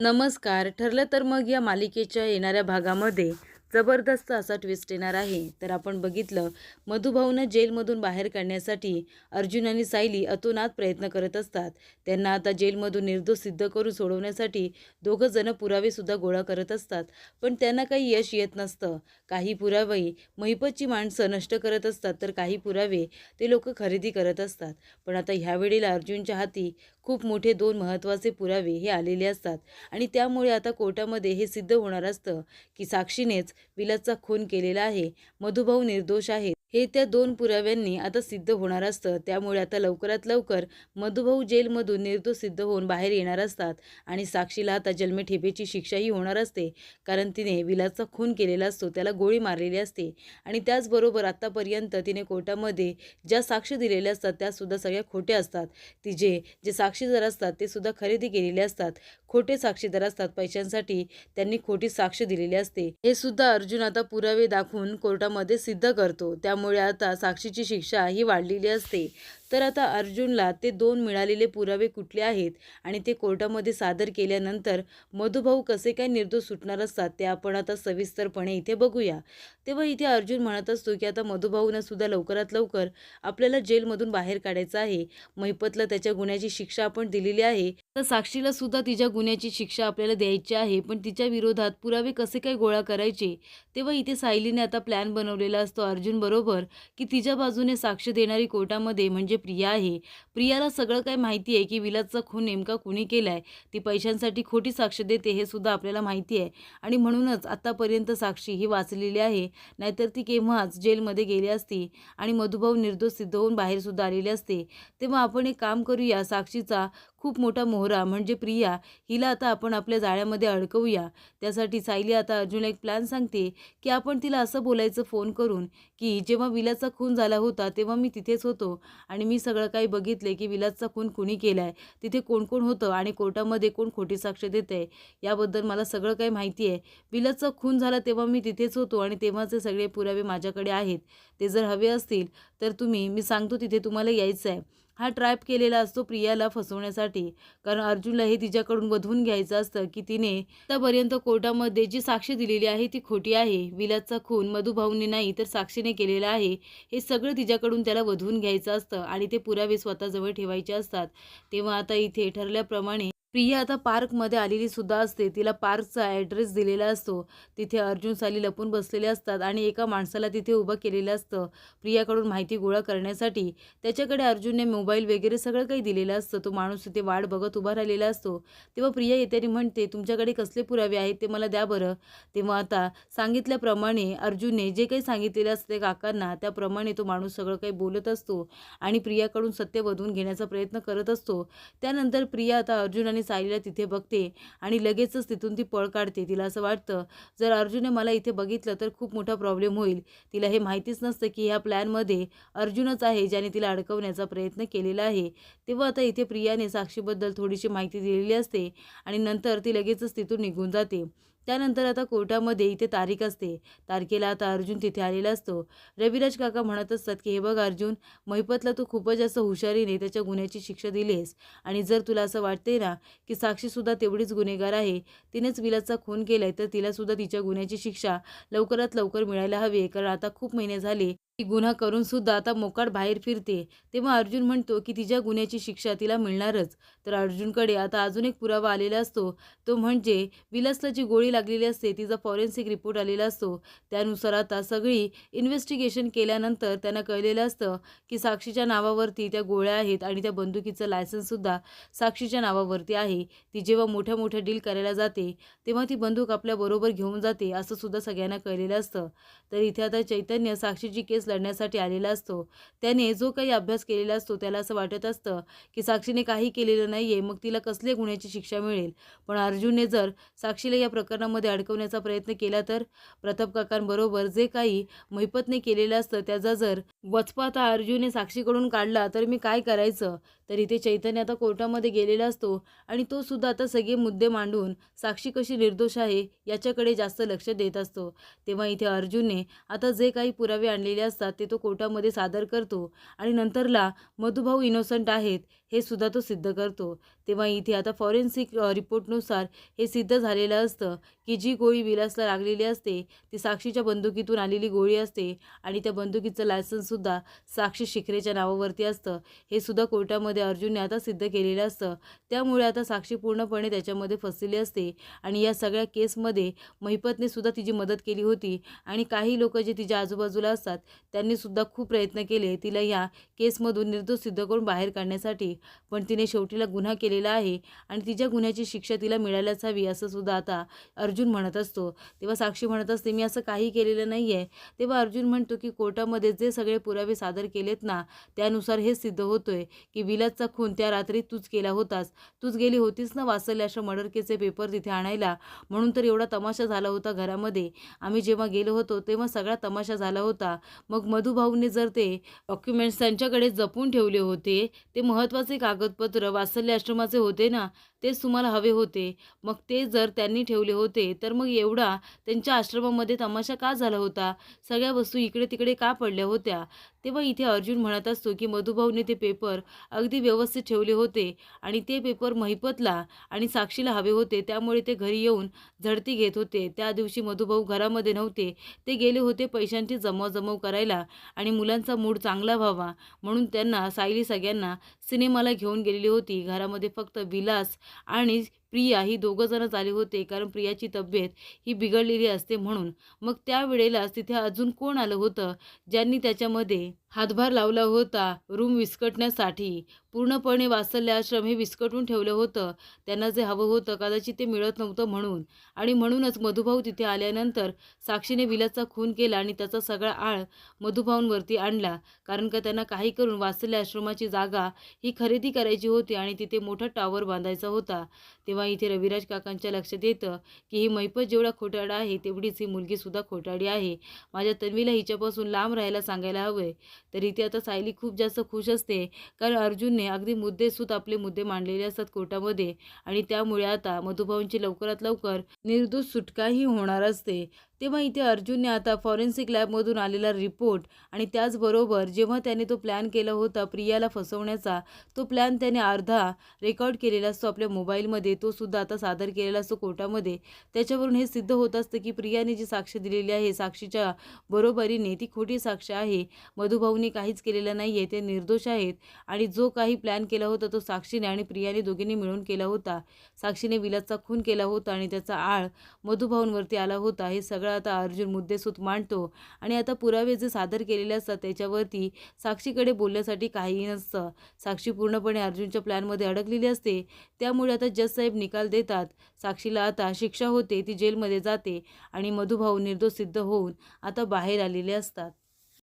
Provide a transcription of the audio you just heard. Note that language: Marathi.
नमस्कार. ठरलं तर मग या मालिकेच्या येणाऱ्या भागामध्ये जबरदस्त असा ट्विस्ट येणार आहे. तर आपण बघितलं मधुभाऊनं जेलमधून बाहेर काढण्यासाठी अर्जुन आणि सायली अतोनात प्रयत्न करत असतात. त्यांना आता जेलमधून निर्दोष सिद्ध करून सोडवण्यासाठी दोघं जण पुरावेसुद्धा गोळा करत असतात. पण त्यांना काही यश येत नसतं. काही पुरावे महिपतची माणसं नष्ट करत असतात तर काही पुरावे ते लोक खरेदी करत असतात. पण आता ह्यावेळेला अर्जुनच्या हाती खूप मोठे दोन महत्त्वाचे पुरावे हे आलेले असतात. आणि त्यामुळे आता कोर्टामध्ये हे सिद्ध होणार असतं की साक्षीनेच विलासचा खून केलेला आहे. मधुभाऊ निर्दोष आहेत. हे त्या दोन पुराव्यांनी आता सिद्ध होणार असतं. त्यामुळे आता लवकरात लवकर मधुभाऊ जेलमधून निर्दोष सिद्ध होऊन बाहेर येणार असतात आणि साक्षीला आता जन्मठेपेची शिक्षाही होणार असते. कारण तिने विलासचा खून केलेला असतो त्याला गोळी मारलेली असते आणि त्याचबरोबर आत्तापर्यंत तिने कोर्टामध्ये ज्या साक्ष दिलेल्या असतात त्यासुद्धा सगळ्या खोट्या असतात. तिचे जे साक्षीदार असतात ते सुद्धा खरेदी केलेले असतात. खोटे साक्षीदार असतात पैशांसाठी त्यांनी खोटी साक्ष दिलेली असते. हे सुद्धा अर्जुन आता पुरावे दाखवून कोर्टामध्ये सिद्ध करतो. त्या त्यामुळे आता साक्षीची शिक्षा ही वाढलेली असते. तर आता अर्जुनला ते दोन मिळालेले पुरावे कुठले आहेत आणि ते कोर्टामध्ये सादर केल्यानंतर मधुभाऊ कसे काय निर्दोष सुटणार असतात ते आपण आता सविस्तरपणे इथे बघूया. तेव्हा इथे अर्जुन म्हणत असतो की आता मधुभाऊनं सुद्धा लवकरात लवकर आपल्याला जेलमधून बाहेर काढायचं आहे. महिपतला त्याच्या गुन्ह्याची शिक्षा आपण दिलेली आहे. तर साक्षीला सुद्धा तिच्या गुन्ह्याची शिक्षा आपल्याला द्यायची आहे पण तिच्या विरोधात पुरावे कसे काय गोळा करायचे? तेव्हा इथे सायलीने आता प्लॅन बनवलेला असतो अर्जुन बरोबर की तिच्या बाजूने साक्ष देणारी कोर्टामध्ये म्हणजे प्रिया आहे. प्रियाला सगळं काय माहिती आहे की विलासचा खून नेमका कुणी केला आहे ती पैशांसाठी खोटी साक्ष देते हे सुद्धा आपल्याला माहिती आहे. आणि म्हणूनच आत्तापर्यंत साक्षी ही वाचलेली आहे. नाहीतर ती केव्हाच जेलमध्ये गेली असती आणि मधुभाऊ निर्दोष सिद्ध होऊन बाहेरसुद्धा आलेली असते. तेव्हा आपण एक काम करूया साक्षीचा खूप मोठा मोहरा. म्हणजे प्रिया हिला आता आपण आपल्या जाळ्यामध्ये अडकवूया. त्यासाठी सायली आता अर्जुनला एक प्लॅन सांगते की आपण तिला असं बोलायचं फोन करून की जेव्हा विलासचा खून झाला होता तेव्हा मी तिथेच होतो. आणि मी सगळं काही बघितले की विलासचा खून कुणी केला आहे तिथे कोण कोण होतं आणि कोर्टामध्ये कोण खोटी साक्ष देत आहे याबद्दल मला सगळं काही माहिती आहे विलासचा खून झाला तेव्हा मी तिथेच होतो आणि तेव्हाचे सगळे पुरावे माझ्याकडे आहेत. ते जर हवे असतील तर तुम्ही मी सांगतो तिथे तुम्हाला यायचं आहे हा ट्रॅप केलेला असतो प्रियाला फसवण्यासाठी. कारण अर्जुनला हे तिच्याकडून वधवून घ्यायचं असतं की तिने आतापर्यंत कोर्टामध्ये जी साक्ष दिलेली आहे ती खोटी आहे. विलासचा खून मधुभाऊने नाही तर साक्षीने केलेला आहे. हे सगळं तिच्याकडून त्याला वधवून घ्यायचं असतं आणि ते पुरावे स्वतःजवळ ठेवायचे असतात. तेव्हा आता इथे ठरल्याप्रमाणे प्रिया आता पार्कमध्ये आलेली सुद्धा असते. तिला पार्कचा ॲड्रेस दिलेला असतो. तिथे अर्जुन साली लपून बसलेले असतात आणि एका माणसाला तिथे उभं केलेलं असतं. प्रियाकडून माहिती गोळा करण्यासाठी त्याच्याकडे अर्जुनने मोबाईल वगैरे सगळं काही दिलेलं असतं. तो माणूस तिथे वाट बघत उभा राहिलेला असतो. तेव्हा प्रिया येत्याने म्हणते तुमच्याकडे कसले पुरावे आहेत ते मला द्या बरं. तेव्हा आता सांगितल्याप्रमाणे अर्जुनने जे काही सांगितलेलं असते काकांना त्याप्रमाणे तो माणूस सगळं काही बोलत असतो आणि प्रियाकडून सत्य वधून घेण्याचा प्रयत्न करत असतो. त्यानंतर प्रिया आता अर्जुन आणि सायलीला तिथे बघते आणि लगेचच तिथून ती पळ काढते. तिला असं वाटतं जर अर्जुनने मला इथे बघितलं तर खूप मोठा प्रॉब्लेम होईल. तिला हे माहितीच नसतं की ह्या प्लॅनमध्ये अर्जुनच आहे ज्याने तिला अडकवण्याचा प्रयत्न केलेला आहे. तेव्हा आता इथे प्रियाने साक्षीबद्दल थोडीशी माहिती दिलेली असते आणि नंतर ती लगेचच तिथून निघून जाते. त्यानंतर आता कोर्टामध्ये इथे तारीख असते. तारखेला आता अर्जुन तिथे आलेला असतो. रविराज काका म्हणत असतात की हे बघ अर्जुन महिपतला तू खूपच जास्त हुशारीने त्याच्या गुन्ह्याची शिक्षा दिलीस आणि जर तुला असं वाटते ना की साक्षीसुद्धा तेवढीच गुन्हेगार आहे तिनेच विलासचा खून केला आहे तर तिलासुद्धा तिच्या गुन्ह्याची शिक्षा लवकरात लवकर मिळायला हवी कारण आता खूप महिने झाले ती गुन्हा करून सुद्धा आता मोकाट बाहेर फिरते. तेव्हा अर्जुन म्हणतो की तिच्या गुन्ह्याची शिक्षा तिला मिळणारच. तर अर्जुनकडे आता अजून एक पुरावा आलेला असतो. तो म्हणजे विलासला जी गोळी लागलेली असते. तिचा फॉरेन्सिक रिपोर्ट आलेला असतो. त्यानुसार आता सगळी इन्व्हेस्टिगेशन केल्यानंतर त्यांना कळलेलं असतं की साक्षीच्या नावावरती त्या गोळ्या आहेत आणि त्या बंदुकीचं लायसन्ससुद्धा साक्षीच्या नावावरती आहे. ती जेव्हा मोठ्या मोठ्या डील करायला जाते तेव्हा ती बंदूक आपल्याबरोबर घेऊन जाते असं सुद्धा सगळ्यांना कळलेलं असतं. तर इथे आता चैतन्य साक्षीची केस लढण्यासाठी आलेला असतो. त्याने जो काही अभ्यास केलेला असतो त्याला असं वाटत असतं की साक्षीने काही केलेलं नाही आहे मग तिला कसले गुन्ह्याची शिक्षा मिळेल? पण अर्जुनने जर साक्षीला या प्रकरणामध्ये अडकवण्याचा प्रयत्न केला तर? प्रताप काकांबरोबर जे काही महिपतने केलेलं असतं त्याचा जर वचपा आता अर्जुनने साक्षीकडून काढला तर मी काय करायचं? तर इथे चैतन्य आता कोर्टामध्ये गेलेला असतो आणि तो सुद्धा आता सगळे मुद्दे मांडून साक्षी कशी निर्दोष आहे याच्याकडे जास्त लक्ष देत असतो. तेव्हा इथे अर्जुनने आता जे काही पुरावे आणलेले असतात ते तो कोर्टामध्ये सादर करतो आणि नंतरला मधुभाऊ इनोसंट आहेत हे सुद्धा तो सिद्ध करतो. तेव्हा इथे आता फॉरेन्सिक रिपोर्टनुसार हे सिद्ध झालेलं असतं की जी गोळी विलासला लागलेली असते ती साक्षीच्या बंदुकीतून आलेली गोळी असते आणि त्या बंदुकीचं लायसन्ससुद्धा साक्षी शिखरेच्या नावावरती असतं. हे सुद्धा कोर्टामध्ये अर्जुनने आता सिद्ध केलेलं असतं. त्यामुळे आता साक्षी पूर्णपणे त्याच्यामध्ये फसलेली असते. आणि या सगळ्या केसमध्ये महिपतने सुद्धा तिची मदत केली होती. आणि काही लोक जे तिच्या आजूबाजूला असतात त्यांनी सुद्धा खूप प्रयत्न केले. तिला ह्या केसमधून निर्दोष सिद्ध करून बाहेर काढण्यासाठी. पण तिने शेवटीला गुन्हा केलेला आहे. आणि तिच्या गुन्ह्याची शिक्षा तिला मिळायलाच हवी असं सुद्धा आता अर्जुन म्हणत असतो. तेव्हा साक्षी म्हणत असते मी असं काही केलेलं नाही आहे तेव्हा अर्जुन म्हणतो की कोर्टामध्ये जे सगळे पुरावे सादर केलेत ना त्यानुसार हे सिद्ध होतोय की विलासचा खून त्या रात्री तूच केला होतास. तूच गेली होतीस ना वाचल्या अशा मर्डर पेपर तिथे आणायला? म्हणून तर एवढा तमाशा झाला होता घरामध्ये. आम्ही जेव्हा गेलो होतो तेव्हा सगळा तमाशा झाला होता. मग मधुभाऊने जर ते डॉक्युमेंट्स त्यांच्याकडे जपून ठेवले होते ते महत्त्वाचे कागदपत्र वात्सल्य आश्रमाचे होते ना? तेच तुम्हाला हवे होते. मग ते जर त्यांनी ठेवले होते तर मग एवढा त्यांच्या आश्रमामध्ये तमाशा का झाला होता? सगळ्या वस्तू इकडे तिकडे का पडल्या होत्या? तेव्हा इथे अर्जुन म्हणत असतो की मधुभाऊने ते पेपर अगदी व्यवस्थित ठेवले होते आणि ते पेपर महिपतला आणि साक्षीला हवे होते. त्यामुळे ते घरी येऊन झडती घेत होते. त्या दिवशी मधुभाऊ घरामध्ये नव्हते. ते गेले होते पैशांची जमवजमव करायला आणि मुलांचा मूड चांगला व्हावा म्हणून त्यांना सायली सगळ्यांना सिनेमाला घेऊन गेलेली होती. घरामध्ये फक्त विलास आणि प्रिया ही दोघं जणच आले होते कारण प्रियाची तब्येत ही बिघडलेली असते म्हणून. मग त्यावेळेलाच तिथे अजून कोण आलं होतं? ज्यांनी त्याच्यामध्ये हातभार लावला होता रूम विस्कटण्यासाठी. पूर्णपणे वात्सल्य आश्रम हे विस्कटून ठेवलं होतं. त्यांना जे हवं होतं कदाचित ते मिळत नव्हतं म्हणून. आणि म्हणूनच मधुभाऊ तिथे आल्यानंतर साक्षीने विलासचा खून केला आणि त्याचा सगळा आळ मधुभाऊंवरती आणला. कारण का त्यांना काही करून वात्सल्य आश्रमाची जागा ही खरेदी करायची होती आणि तिथे मोठा टॉवर बांधायचा होता. तेव्हा इथे रविराज काकांच्या लक्षात येतं की ही मैपत जेवढा खोटाडा आहे तेवढीच ही मुलगीसुद्धा खोटाडी आहे. माझ्या तन्वीला हिच्यापासून लांब राहायला सांगायला हवंय. तर इथे आता सायली खूप जास्त खुश असते. कारण अर्जुनने अगदी मुद्देसूद आपले मुद्दे मांडलेले असतात कोर्टामध्ये. आणि त्यामुळे आता मधुभाऊंची लवकरात लवकर निर्दोष सुटकाही होणार असते. तेव्हा इथे अर्जुनने आता फॉरेन्सिक लॅबमधून आलेला रिपोर्ट आणि त्याचबरोबर जेव्हा त्याने तो प्लॅन केला होता प्रियाला फसवण्याचा तो प्लॅन त्याने अर्धा रेकॉर्ड केलेला असतो आपल्या मोबाईलमध्ये तो सुद्धा आता सादर केलेला असतो कोर्टामध्ये. त्याच्यावरून हे सिद्ध होत असतं की प्रियाने जी साक्ष दिलेली आहे साक्षीच्या बरोबरीने ती खोटी साक्ष आहे. मधुभाऊने काहीच केलेलं नाही आहे ते निर्दोष आहेत. आणि जो काही प्लॅन केला होता तो साक्षीने आणि प्रियाने दोघींनी मिळून केला होता. साक्षीने विलासचा खून केला होता आणि त्याचा आळ मधुभाऊंवरती आला होता हे सगळं आता अर्जुन मुद्देसूद मांडतो. आणि आता पुरावे जे सादर केलेले असतात त्याच्यावरती साक्षीकडे बोलण्यासाठी काहीही नसतं. साक्षी पूर्णपणे अर्जुनच्या प्लॅनमध्ये अडकलेली असते. त्यामुळे आता जज साहेब निकाल देतात. साक्षीला आता शिक्षा होते ती जेलमध्ये जाते आणि मधुभाऊ निर्दोष सिद्ध होऊन आता बाहेर आलेले असतात.